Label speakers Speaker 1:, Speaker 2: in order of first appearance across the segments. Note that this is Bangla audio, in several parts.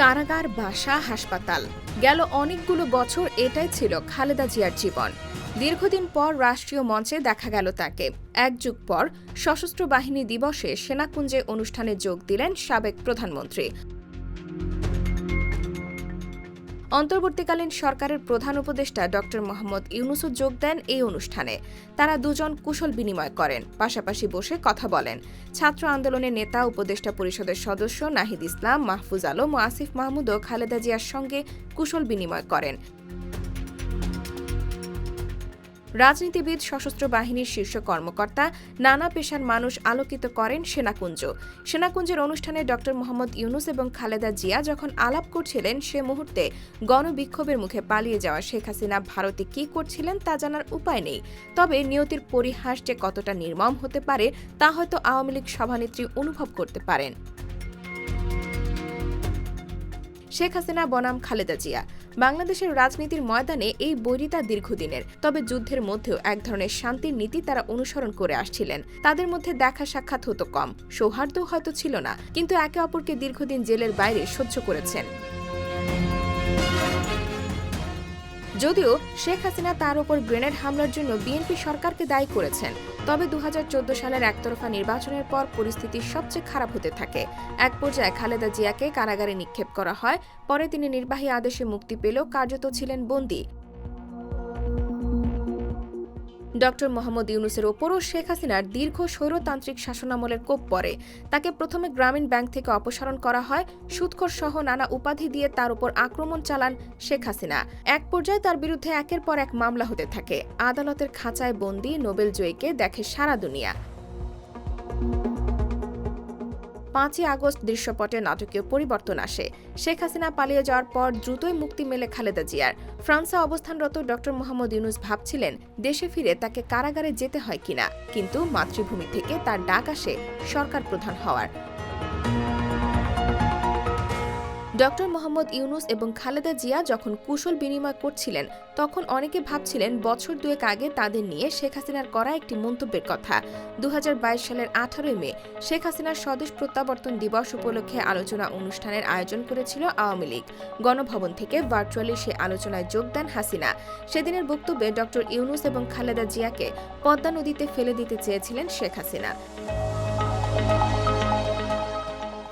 Speaker 1: কারাগার, বাসা, হাসপাতাল। গেল অনেকগুলো বছর এটাই ছিল খালেদা জিয়ার জীবন। দীর্ঘদিন পর রাষ্ট্রীয় মঞ্চে দেখা গেল তাকে। এক যুগ পর সশস্ত্র বাহিনী দিবসে সেনাকুঞ্জে অনুষ্ঠানে যোগ দিলেন সাবেক প্রধানমন্ত্রী। অন্তর্বর্তীকালীন সরকারের প্রধান উপদেষ্টা ড মোহাম্মদ ইউনুসও যোগ দেন এই অনুষ্ঠানে। তারা দুজন কুশল বিনিময় করেন, পাশাপাশি বসে কথা বলেন। ছাত্র আন্দোলনের নেতা, উপদেষ্টা পরিষদের সদস্য নাহিদ ইসলাম, মাহফুজ আলম ও আসিফ মাহমুদও খালেদা জিয়ার সঙ্গে কুশল বিনিময় করেন। রাজনীতিবিদ, সশস্ত্র বাহিনীর শীর্ষ কর্মকর্তা, নানা পেশার মানুষ আলোকিত করেন সেনাকুঞ্জ। সেনাকুঞ্জের অনুষ্ঠানে ড. মোহাম্মদ ইউনুস এবং খালেদা জিয়া যখন আলাপ করছিলেন, সে মুহূর্তে গণবিক্ষোভের মুখে পালিয়ে যাওয়া শেখ হাসিনা ভারতে কি করছিলেন তা জানার উপায় নেই। তবে নিয়তির পরিহাস যে কতটা নির্মম হতে পারে, তা হয়তো আওয়ামী লীগ সভানেত্রী অনুভব করতে পারেন। শেখ হাসিনা বনাম খালেদা জিয়া। বাংলাদেশের রাজনীতির ময়দানে এই বৈরিতা দীর্ঘদিনের। তবে যুদ্ধের মধ্যেও এক ধরনের শান্তির নীতি তারা অনুসরণ করে আসছিলেন। তাদের মধ্যে দেখা সাক্ষাৎ হতো কম। সৌহার্দ্য হয়তো ছিল না। কিন্তু একে অপরকে দীর্ঘদিন জেলের বাইরে সহ্য করেছেন। যদিও শেখ হাসিনা তার ওপর গ্রেনেড হামলার জন্য বিএনপি সরকারকে দায়ী করেছেন, তবে দু হাজার চোদ্দ সালের একতরফা নির্বাচনের পর পরিস্থিতি সবচেয়ে খারাপ হতে থাকে। এক পর্যায়ে খালেদা জিয়াকে কারাগারে নিক্ষেপ করা হয়, পরে তিনি নির্বাহী আদেশে মুক্তি পেলেও কার্যত ছিলেন বন্দী। ড মোহাম্মদ ইউনুসের ওপরও শেখ হাসিনার দীর্ঘ স্বৈরতান্ত্রিক শাসনামলের কোপ পড়ে। তাকে প্রথমে গ্রামীণ ব্যাংক থেকে অপসারণ করা হয়। সুৎখর সহ নানা উপাধি দিয়ে তার উপর আক্রমণ চালান শেখ হাসিনা। এক পর্যায়ে তার বিরুদ্ধে একের পর এক মামলা হতে থাকে। আদালতের খাঁচায় বন্দি নোবেল জয়ীকে দেখে সারা দুনিয়া। পাঁচই আগস্ট দৃশ্যপটে নাটকীয় পরিবর্তন আসে। শেখ হাসিনা পালিয়ে যাওয়ার পর দ্রুতই মুক্তি মেলে খালেদা জিয়ার। ফ্রান্সে অবস্থানরত ড মোহাম্মদ ইউনুস ভাবছিলেন, দেশে ফিরে তাকে কারাগারে যেতে হয় কিনা। কিন্তু মাতৃভূমি থেকে তার ডাক আসে সরকার প্রধান হওয়ার। ডক্টর মোহাম্মদ ইউনুস এবং খালেদা জিয়া যখন কুশল বিনিময় করছিলেন, তখন অনেকে ভাবছিলেন বছর দুয়েক আগে তাদের নিয়ে শেখ হাসিনার করা একটি মন্তব্যের কথা। দু হাজার বাইশ সালের আঠারোই মে, শেখ হাসিনার স্বদেশ প্রত্যাবর্তন দিবস উপলক্ষে আলোচনা অনুষ্ঠানের আয়োজন করেছিল আওয়ামী লীগ। গণভবন থেকে ভার্চুয়ালি সে আলোচনায় যোগ দেন হাসিনা। সেদিনের বক্তব্যে ডক্টর ইউনুস এবং খালেদা জিয়াকে পদ্মা নদীতে ফেলে দিতে চেয়েছিলেন শেখ হাসিনা।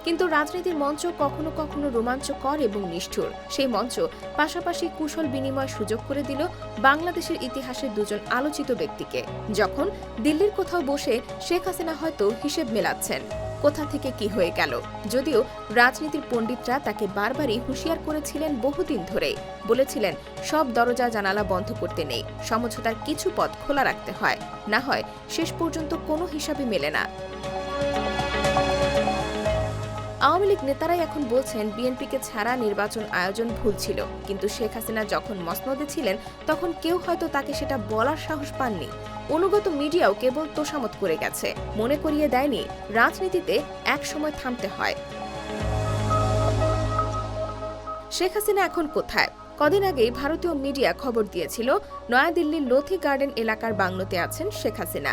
Speaker 1: কিন্তু রাজনীতির মঞ্চ কখনো কখনো রোমাঞ্চকর এবং নিষ্ঠুর। সেই মঞ্চ পাশাপাশি কুশল বিনিময় সুযোগ করে দিল বাংলাদেশের ইতিহাসের দুজন আলোচিত ব্যক্তিকে। যখন দিল্লির কোথাও বসে শেখ হাসিনা হয়তো হিসেব মেলাচ্ছেন, কোথা থেকে কি হয়ে গেল? যদিও রাজনীতির পণ্ডিতরা তাকে বারবারই হুঁশিয়ার করেছিলেন বহুদিন ধরে বলেছিলেন, সব দরজা জানালা বন্ধ করতে নেই, সমঝোতার কিছু পথ খোলা রাখতে হয়। না হয় শেষ পর্যন্ত কোনো হিসাবে মেলে না। আওয়ামী লীগ নেতারাই এখন বলছেন বিএনপিকে ছাড়া নির্বাচন আয়োজন ভুল ছিল। কিন্তু শেখ হাসিনা যখন মসনদে ছিলেন, তখন কেউ হয়তো তাকে সেটা বলার সাহস পাননি। অনুগত মিডিয়াও কেবল তোষামত করে গেছে। মনে করিয়ে দেয়নি, রাজনীতিতে এক সময় থামতে হয়। শেখ হাসিনা এখন কোথায়? কদিন আগেই ভারতীয় মিডিয়া খবর দিয়েছিল, নয়াদিল্লির লোথি গার্ডেন এলাকার বাংলোতে আছেন Sheikh Hasina.